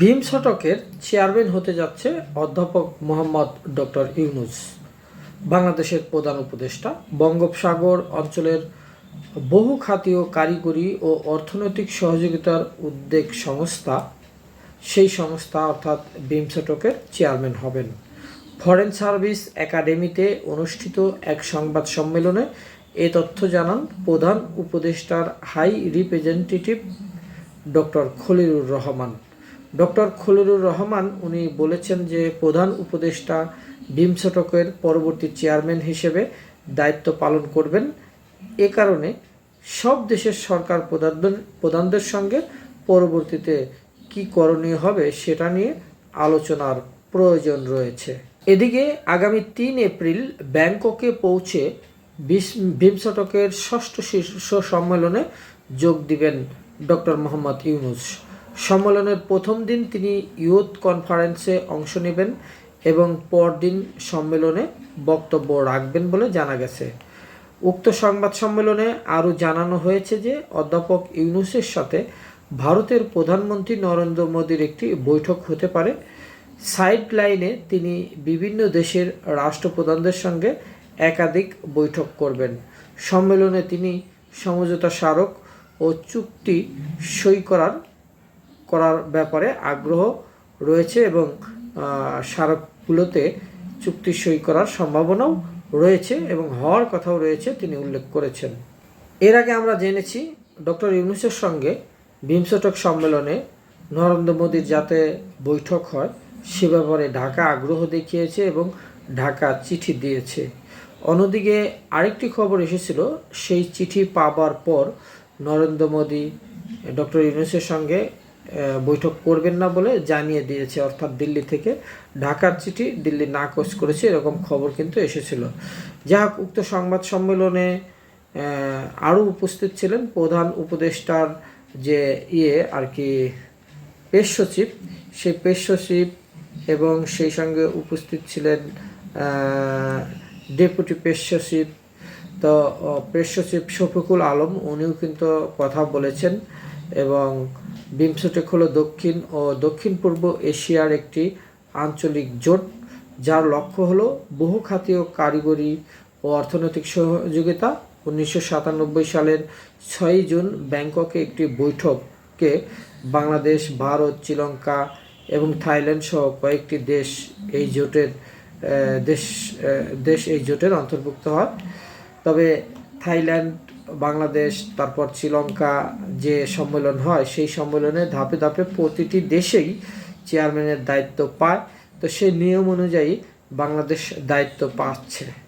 Bhim chairman হতে যাচ্ছে অধ্যাপক মোহাম্মদ ডক্টর ইউনুস, বাংলাদেশের প্রধান উপদেষ্টা। বঙ্গোপসাগর অঞ্চলের বহু খাতীয় কারিগরি ও অর্থনৈতিক সহযোগিতার উদ্যোগ সংস্থা, সেই সংস্থা অর্থাৎ বিমসেটকের চেয়ারম্যান হবেন। ফরেন সার্ভিস একাডেমিতে অনুষ্ঠিত এক সংবাদ সম্মেলনে এ তথ্য জানান প্রধান উপদেষ্টার high representative doctor Khalilur Rahman. Doctor Khalilur Rahman, উনি বলেছেন যে প্রধান উপদেষ্টা বিমসটকের পরবর্তী চেয়ারম্যান হিসেবে দায়িত্ব পালন করবেন। এ কারণে সব দেশের সরকার প্রধানদের প্রধানদের সঙ্গে পরবর্তীতে কি করণীয় হবে সেটা নিয়ে আলোচনার প্রয়োজন রয়েছে। এদিকে আগামী তিন এপ্রিল ব্যাংককে পৌঁছে বিমসটকের ষষ্ঠ শীর্ষ সম্মেলনে যোগ দিবেন ডক্টর মোহাম্মদ ইউনুস। সম্মেলনের প্রথম দিন তিনি ইউথ কনফারেন্সে অংশ নেবেন এবং পরদিন সম্মেলনে বক্তব্য রাখবেন বলে জানা গেছে। উক্ত সংবাদ সম্মেলনে আরও জানানো হয়েছে যে, অধ্যাপক ইউনুসের সাথে ভারতের প্রধানমন্ত্রী নরেন্দ্র মোদীর একটি বৈঠক হতে পারে। সাইড লাইনে তিনি বিভিন্ন দেশের রাষ্ট্রপ্রধানদের সঙ্গে একাধিক বৈঠক করবেন। সম্মেলনে তিনি সমঝোতা স্মারক ও চুক্তি সই করার করার ব্যাপারে আগ্রহ রয়েছে এবং স্মারকগুলোতে চুক্তি সই করার সম্ভাবনাও রয়েছে এবং হওয়ার কথাও রয়েছে, তিনি উল্লেখ করেছেন। এর আগে আমরা জেনেছি ডক্টর ইউনুসের সঙ্গে বিমসটক সম্মেলনে নরেন্দ্র মোদীর যাতে বৈঠক হয়, সে ব্যাপারে ঢাকা আগ্রহ দেখিয়েছে এবং ঢাকা চিঠি দিয়েছে। অন্যদিকে আরেকটি খবর এসেছিল, সেই চিঠি পাবার পর নরেন্দ্র মোদী ডক্টর ইউনুসের সঙ্গে বৈঠক করবেন না বলে জানিয়ে দিয়েছে, অর্থাৎ দিল্লি থেকে ঢাকার চিঠি দিল্লি নাকচ করেছে, এরকম খবর কিন্তু এসেছিল। যা উক্ত সংবাদ সম্মেলনে আরও উপস্থিত ছিলেন প্রধান উপদেষ্টার যে ইয়ে আর কি পেশ সচিব, সেই পেশ সচিব এবং সেই সঙ্গে উপস্থিত ছিলেন ডেপুটি পেশ সচিব। তো পেশ সচিব শফিকুল আলম, উনিও কিন্তু কথা বলেছেন। এবং বিমসটেক হলো দক্ষিণ ও দক্ষিণ পূর্ব এশিয়ার একটি আঞ্চলিক জোট, যার লক্ষ্য হলো বহু খাতীয় কারিগরি ও অর্থনৈতিক সহযোগিতা। উনিশশো সাতানব্বই সালের ছয়ই জুন ব্যাংককে একটি বৈঠকে বাংলাদেশ, ভারত, শ্রীলঙ্কা এবং থাইল্যান্ড সহ কয়েকটি দেশ এই জোটের দেশ দেশ এই জোটের অন্তর্ভুক্ত হয়। তবে থাইল্যান্ড বাংলাদেশ, তারপর শ্রীলঙ্কা যে সম্মেলন হয়, সেই সম্মেলনে ধাপে ধাপে প্রতিটি দেশেই চেয়ারম্যানের দায়িত্ব পায়। তো সেই নিয়ম অনুযায়ী বাংলাদেশ দায়িত্ব পাচ্ছে।